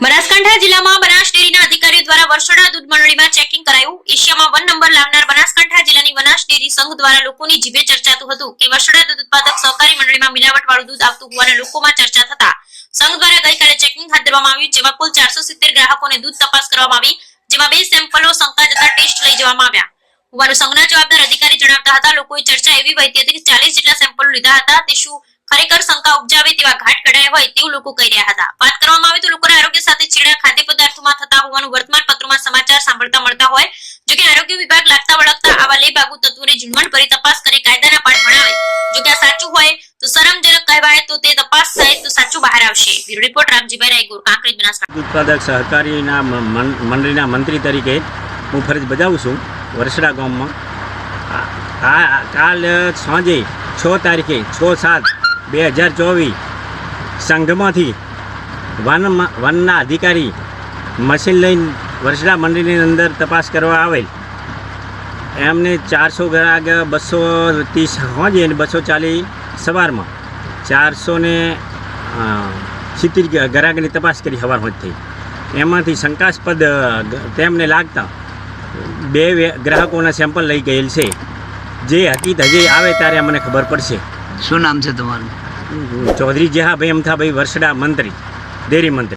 બનાસકાંઠા જિલ્લામાં બનાસ ડેરીના અધિકારીઓ દ્વારા વર્ષોડા દૂધ મંડળીમાં ચેકિંગ કરાયું. એશિયામાં વન નંબર લાવનાર બનાસકાંઠા જિલ્લાની બનાસ ડેરી સંઘ દ્વારા લોકોની જીભે ચર્ચાતું હતું કે વર્ષોડા દૂધ ઉત્પાદક સહકારી મંડળીમાં મિલાવટવાળું દૂધ આવતું હોવાના લોકોમાં ચર્ચા થતા. સંઘ દ્વારા ગઈકાલે ચેકિંગ હાથ ધરવામાં આવ્યું, જેમાં કુલ ચારસો સિત્તેર ગ્રાહકોને દૂધ તપાસ કરવામાં આવી, જેમાં બે સેમ્પલો શંકા જતા ટેસ્ટ લઈ જવામાં આવ્યા. હોવાનું સંઘના જવાબદાર અધિકારી જણાવતા હતા, લોકોએ ચર્ચા એવી વહેતી હતી કે ચાલીસ જેટલા સેમ્પલો લીધા હતા, તે શું ખરેખર શંકા ઉપજાવે તેવા ઘાટ કઢાયા હોય તેવું લોકો કહી રહ્યા હતા. વાત કરવામાં આવે તો લોકોના સાથે ચીડા ખાદ્ય પદાર્થોમાં થતા હોવાનું વર્તમાન પત્રોમાં સમાચાર સાંભળતા મળતા હોય, જો કે આરોગ્ય વિભાગ લાગતા વળગતા આવા લેબાગુ તત્વોની ઝીણવટ ભરી તપાસ કરી કાયદાના પાઠ ભણાવે. જો કે આ સાચું હોય, તો શરમજનક કહેવાય તો તે તપાસ થાય તો સાચું બહાર આવશે. Bureau report, Ramjibhai Raygur Kankrej Banaskantha. ઉત્પાદક સહકારીના મંડળીના મંત્રી તરીકે હું ફરજ બજાવું છું વરસડા ગામમાં. આ, કાલ સાંજે છ તારીખે, છ સાત, બે હજાર ચોવીસ, સંઘમાંથી વન વનના અધિકારી મશીન લઈને વર્ષડા મંડળીની અંદર તપાસ કરવા આવેલ. એમને ચારસો ગ્રાહક બસો ત્રીસ સાંજે અને બસો ચાલીસ સવારમાં ચારસો ને સિત્તેર ગ્રાહકની તપાસ કરી સવાર હોતથી એમાંથી શંકાસ્પદ તેમને લાગતા બે ગ્રાહકોના સેમ્પલ લઈ ગયેલ છે. જે હકીકત હજી આવે ત્યારે અમને ખબર પડશે. શું નામ છે તમારું? ચૌધરી જેહાભાઈ અમથાભાઈ વર્ષડા મંત્રી. ડેરી મંત્રી